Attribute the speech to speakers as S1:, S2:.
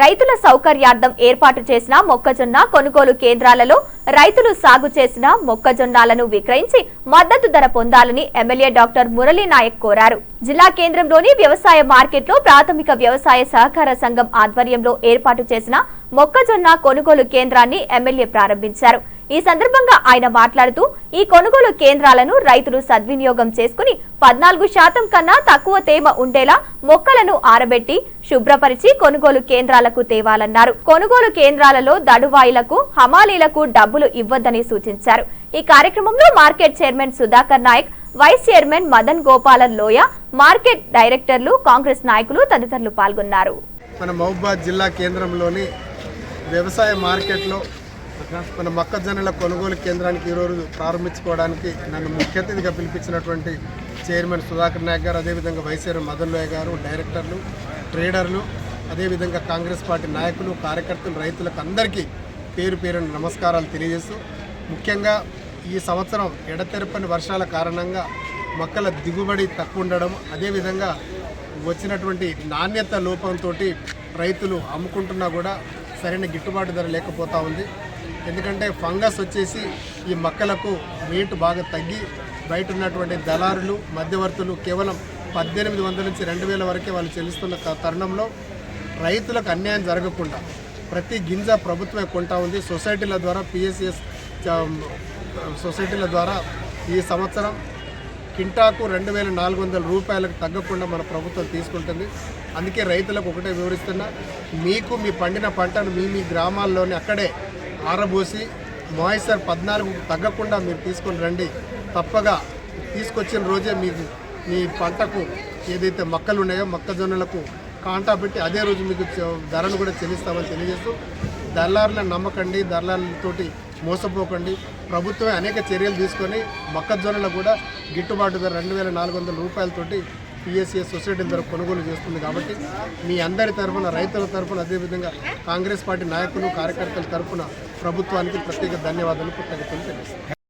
S1: రైతుల సౌకర్యార్థం ఏర్పాటు చేసిన మొక్కజొన్న కొనుగోలు కేంద్రాలలో రైతులు సాగు చేసిన మొక్కజొన్నలను విక్రయించి మద్దతు ధర పొందాలని ఎమ్మెల్యే డాక్టర్ మురళీ నాయక్ కోరారు. జిల్లా కేంద్రంలోని వ్యవసాయ మార్కెట్లో ప్రాథమిక వ్యవసాయ సహకార సంఘం ఆధ్వర్యంలో ఏర్పాటు చేసిన మొక్కజొన్న కొనుగోలు కేంద్రాన్ని ఎమ్మెల్యే ప్రారంభించారు. ఈ సందర్భంగా ఆయన మాట్లాడుతూ ఈ కొనుగోలు కేంద్రాలను రైతులు సద్వినియోగం చేసుకుని పద్నాలుగు శాతం కన్నా తక్కువ తేమ ఉండేలా మొక్కలను ఆరబెట్టి శుభ్రపరిచి కొనుగోలు కేంద్రాలకు తేవాలన్నారు. కొనుగోలు కేంద్రాలలో దడువాయిలకు హమాలీలకు డబ్బులు ఇవ్వద్దని సూచించారు. ఈ కార్యక్రమంలో market chairman Sudhakar Nayak vice chairman Madan Gopalan లోయ మార్కెట్ డైరెక్టర్లు కాంగ్రెస్ నాయకులు తదితరులు పాల్గొన్నారు.
S2: మన మహబూబాద్ జిల్లా కేంద్రంలోని వ్యవసాయ మార్కెట్లో మన మొక్కజొన్నల కొనుగోలు కేంద్రానికి ఈరోజు ప్రారంభించుకోవడానికి నన్ను ముఖ్య అతిథిగా పిలిపించినటువంటి చైర్మన్ సుధాకర్ నాయక్ గారు అదేవిధంగా వైసీఆర్ మదన్లోయ గారు డైరెక్టర్లు ట్రేడర్లు అదేవిధంగా కాంగ్రెస్ పార్టీ నాయకులు కార్యకర్తలు రైతులకు అందరికీ పేరు పేరున నమస్కారాలు తెలియజేస్తూ ముఖ్యంగా ఈ సంవత్సరం ఎడతెరపని వర్షాల కారణంగా మొక్కల దిగుబడి తక్కువ ఉండడం అదేవిధంగా వచ్చినటువంటి నాణ్యత లోపంతో రైతులు అమ్ముకుంటున్నా కూడా సరైన గిట్టుబాటు ధర లేకపోతూ ఉంది. ఎందుకంటే ఫంగస్ వచ్చేసి ఈ మొక్కలకు రేటు బాగా తగ్గి బయట ఉన్నటువంటి దళారులు మధ్యవర్తులు కేవలం పద్దెనిమిది వందల నుంచి రెండు వేల వరకే వాళ్ళు చెల్లిస్తున్న తరుణంలో రైతులకు అన్యాయం జరగకుండా ప్రతి గింజ ప్రభుత్వమే కొంటా ఉంది. సొసైటీల ద్వారా పిఎస్ఎస్ సొసైటీల ద్వారా ఈ సంవత్సరం కింటాకు రెండు వేల నాలుగు వందల రూపాయలకు తగ్గకుండా మన ప్రభుత్వం తీసుకుంటుంది. అందుకే రైతులకు ఒకటే వివరిస్తున్నా మీకు మీ పండిన పంటను మీ మీ గ్రామాల్లోనే అక్కడే ఆరబోసి మాయిశ్చర్ పద్నాలుగు తగ్గకుండా మీరు తీసుకొని రండి. తప్పగా తీసుకొచ్చిన రోజే మీకు మీ పంటకు ఏదైతే మొక్కలు ఉన్నాయో మొక్కజొన్నలకు కాంటా పెట్టి అదే రోజు మీకు చె- ధరను కూడా చెల్లిస్తామని తెలియజేస్తూ దళారులను నమ్మకండి దళారులతోటి మోసపోకండి. ప్రభుత్వమే అనేక చర్యలు తీసుకొని మొక్కజొన్నలకు కూడా గిట్టుబాటు ధర రెండు వేల నాలుగు వందల రూపాయలతోటి పిఎస్ఎస్ సొసైటీ ద్వారా కొనుగోలు చేస్తుంది కాబట్టి మీ అందరి తరఫున రైతుల తరఫున అదేవిధంగా కాంగ్రెస్ పార్టీ నాయకులు కార్యకర్తల తరఫున ప్రభుత్వానికి ప్రత్యేక ధన్యవాదాలు కృతజ్ఞతలు తెలుస్తాను